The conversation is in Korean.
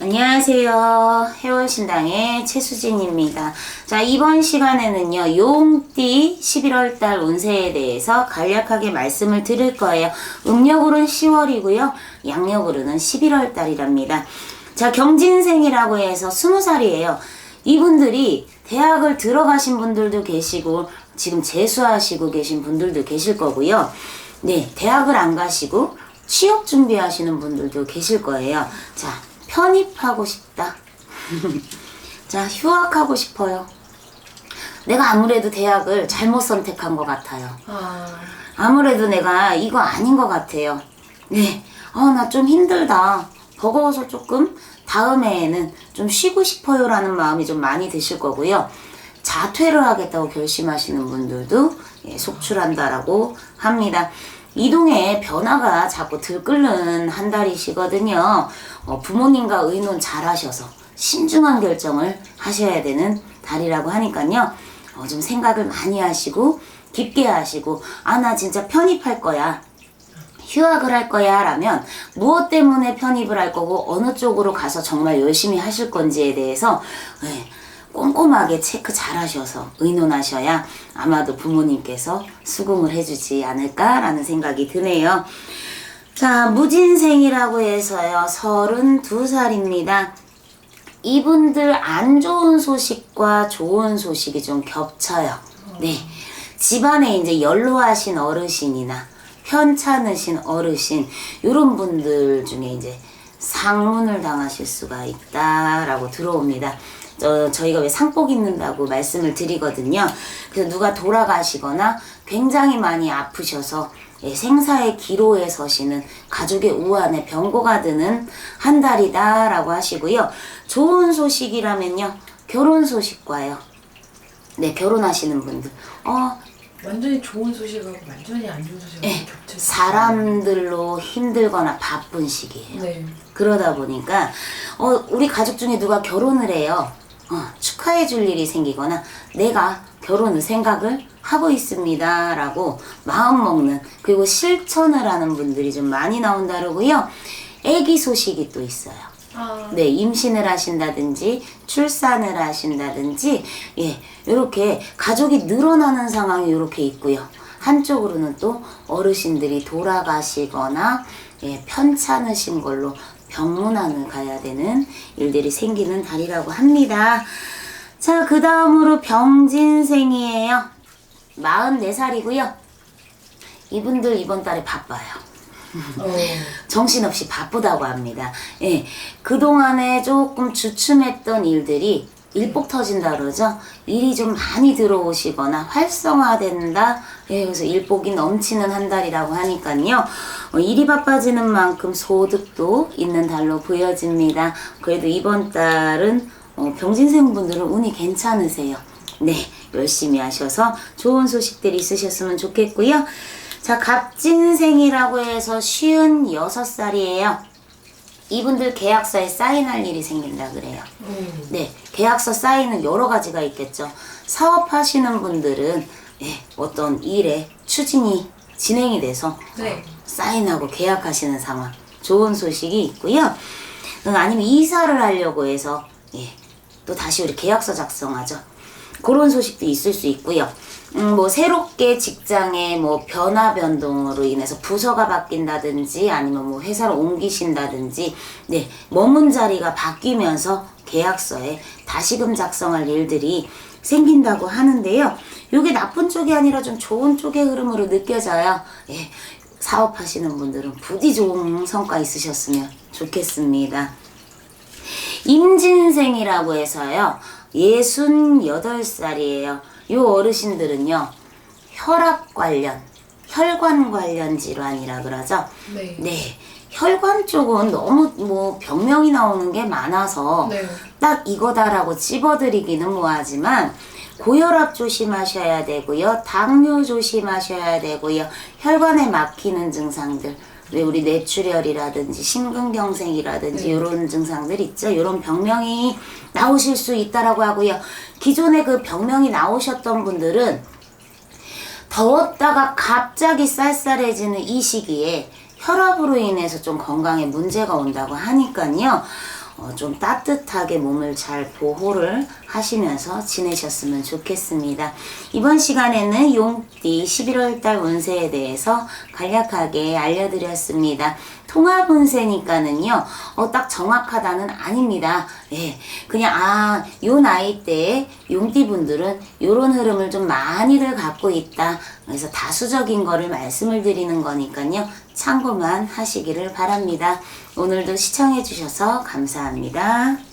안녕하세요. 해월신당의 최수진입니다. 자, 이번 시간에는요, 용띠 11월달 운세에 대해서 간략하게 말씀을 드릴 거예요. 음력으로는 10월이고요, 양력으로는 11월달이랍니다. 자, 경진생이라고 해서 20살이에요. 이분들이 대학을 들어가신 분들도 계시고, 지금 재수하시고 계신 분들도 계실 거고요. 네, 대학을 안 가시고, 취업 준비하시는 분들도 계실 거예요. 자, 편입하고 싶다. 자, 휴학하고 싶어요. 내가 아무래도 대학을 잘못 선택한 것 같아요. 아, 아무래도 내가 이거 아닌 것 같아요. 네. 아, 나 좀 힘들다. 버거워서 조금 다음해에는 좀 쉬고 싶어요라는 마음이 좀 많이 드실 거고요. 자퇴를 하겠다고 결심하시는 분들도 예, 속출한다라고 합니다. 이동에 변화가 자꾸 들끓는 한 달이시거든요. 어, 부모님과 의논 잘 하셔서 신중한 결정을 하셔야 되는 달이라고 하니까요. 어, 좀 생각을 많이 하시고 깊게 하시고 아 나 진짜 편입할 거야. 휴학을 할 거야 라면 무엇 때문에 편입을 할 거고 어느 쪽으로 가서 정말 열심히 하실 건지에 대해서 네, 꼼꼼하게 체크 잘 하셔서 의논하셔야 아마도 부모님께서 수긍을 해주지 않을까라는 생각이 드네요. 자, 무진생이라고 해서요, 32살입니다. 이분들 안 좋은 소식과 좋은 소식이 좀 겹쳐요. 네. 집안에 이제 연로하신 어르신이나 편찮으신 어르신, 요런 분들 중에 이제 상문을 당하실 수가 있다라고 들어옵니다. 저, 저희가 왜 상복 입는다고 말씀을 드리거든요. 그래서 누가 돌아가시거나 굉장히 많이 아프셔서 예, 생사의 기로에 서시는 가족의 우환에 병고가 드는 한 달이다라고 하시고요. 좋은 소식이라면요. 결혼 소식과요. 네, 결혼하시는 분들. 어, 완전히 좋은 소식하고 완전히 안 좋은 소식하고 예, 겹쳐서 사람들로 힘들거나 바쁜 시기예요. 네. 그러다 보니까 어, 우리 가족 중에 누가 결혼을 해요. 어, 축하해 줄 일이 생기거나 내가 결혼을 생각을 하고 있습니다. 라고 마음 먹는 그리고 실천을 하는 분들이 좀 많이 나온다고요. 애기 소식이 또 있어요. 아, 네, 임신을 하신다든지 출산을 하신다든지 예, 이렇게 가족이 늘어나는 상황이 이렇게 있고요. 한쪽으로는 또 어르신들이 돌아가시거나 예, 편찮으신 걸로 병문안을 가야 되는 일들이 생기는 달이라고 합니다. 자, 그 다음으로 병진생이에요. 44살이고요. 이분들 이번 달에 바빠요. 어, 정신없이 바쁘다고 합니다. 예. 그동안에 조금 주춤했던 일들이 일복 터진다 그러죠. 일이 좀 많이 들어오시거나 활성화된다. 예, 그래서 일복이 넘치는 한 달이라고 하니까요. 어, 일이 바빠지는 만큼 소득도 있는 달로 보여집니다. 그래도 이번 달은 어, 병진생 분들은 운이 괜찮으세요. 네, 열심히 하셔서 좋은 소식들이 있으셨으면 좋겠고요. 자, 갑진생이라고 해서 쉬운 여섯 살이에요. 이분들 계약서에 사인할 일이 생긴다 그래요. 음, 네, 계약서 사인은 여러 가지가 있겠죠. 사업하시는 분들은 예, 어떤 일에 추진이 진행이 돼서 네. 사인하고 계약하시는 상황 좋은 소식이 있고요. 음, 아니면 이사를 하려고 해서 예, 또 다시 우리 계약서 작성하죠. 그런 소식도 있을 수 있고요. 음, 뭐 새롭게 직장에 뭐 변화 변동으로 인해서 부서가 바뀐다든지 아니면 뭐 회사를 옮기신다든지 네 머문 자리가 바뀌면서 계약서에 다시금 작성할 일들이 생긴다고 하는데요. 이게 나쁜 쪽이 아니라 좀 좋은 쪽의 흐름으로 느껴져요. 예, 사업하시는 분들은 부디 좋은 성과 있으셨으면 좋겠습니다. 임진생이라고 해서요. 68살이에요. 이 어르신들은요. 혈압 관련, 혈관 관련 질환이라 그러죠. 네. 네. 혈관 쪽은 너무 뭐 병명이 나오는 게 많아서 네. 딱 이거다라고 찝어드리기는 뭐하지만 고혈압 조심하셔야 되고요. 당뇨 조심하셔야 되고요. 혈관에 막히는 증상들. 왜 우리 뇌출혈이라든지 심근경색이라든지 네. 이런 증상들 있죠. 이런 병명이 나오실 수 있다라고 하고요. 기존에 그 병명이 나오셨던 분들은 더웠다가 갑자기 쌀쌀해지는 이 시기에 혈압으로 인해서 좀 건강에 문제가 온다고 하니까요. 어, 좀 따뜻하게 몸을 잘 보호를 하시면서 지내셨으면 좋겠습니다. 이번 시간에는 용띠 11월달 운세에 대해서 간략하게 알려드렸습니다. 통합 운세니까는요, 어, 딱 정확하다는 아닙니다. 예, 그냥, 아, 요 나이 때에 용띠 분들은 요런 흐름을 좀 많이들 갖고 있다. 그래서 다수적인 거를 말씀을 드리는 거니까요, 참고만 하시기를 바랍니다. 오늘도 시청해주셔서 감사합니다.